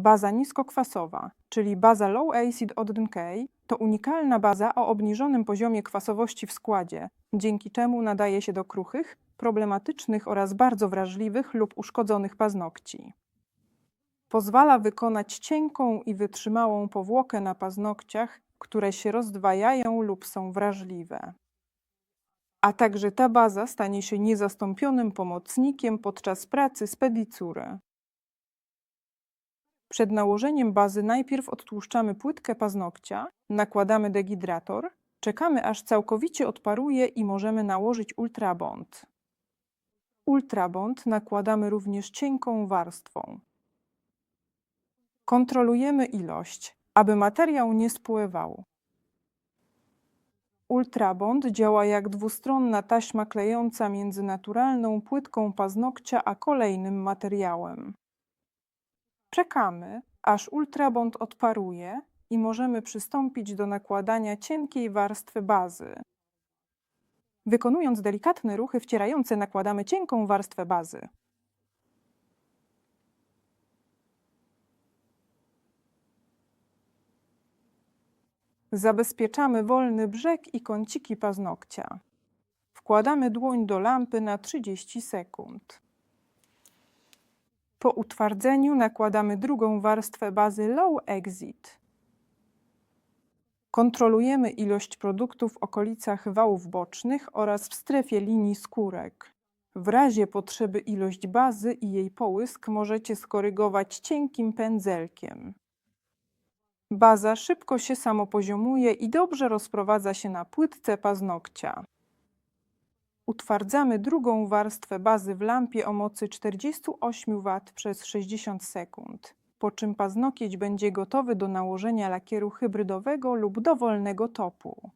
Baza niskokwasowa, czyli baza Low Acid Odin K, to unikalna baza o obniżonym poziomie kwasowości w składzie, dzięki czemu nadaje się do kruchych, problematycznych oraz bardzo wrażliwych lub uszkodzonych paznokci. Pozwala wykonać cienką i wytrzymałą powłokę na paznokciach, które się rozdwajają lub są wrażliwe. A także ta baza stanie się niezastąpionym pomocnikiem podczas pracy z pedicury. Przed nałożeniem bazy najpierw odtłuszczamy płytkę paznokcia, nakładamy dehidrator, czekamy aż całkowicie odparuje i możemy nałożyć ultrabond. Ultrabond nakładamy również cienką warstwą. Kontrolujemy ilość, aby materiał nie spływał. Ultrabond działa jak dwustronna taśma klejąca między naturalną płytką paznokcia a kolejnym materiałem. Czekamy, aż ultrabond odparuje i możemy przystąpić do nakładania cienkiej warstwy bazy. Wykonując delikatne ruchy wcierające nakładamy cienką warstwę bazy. Zabezpieczamy wolny brzeg i kąciki paznokcia. Wkładamy dłoń do lampy na 30 sekund. Po utwardzeniu nakładamy drugą warstwę bazy Low Exit. Kontrolujemy ilość produktu w okolicach wałów bocznych oraz w strefie linii skórek. W razie potrzeby ilość bazy i jej połysk możecie skorygować cienkim pędzelkiem. Baza szybko się samopoziomuje i dobrze rozprowadza się na płytce paznokcia. Utwardzamy drugą warstwę bazy w lampie o mocy 48 W przez 60 sekund, po czym paznokieć będzie gotowy do nałożenia lakieru hybrydowego lub dowolnego topu.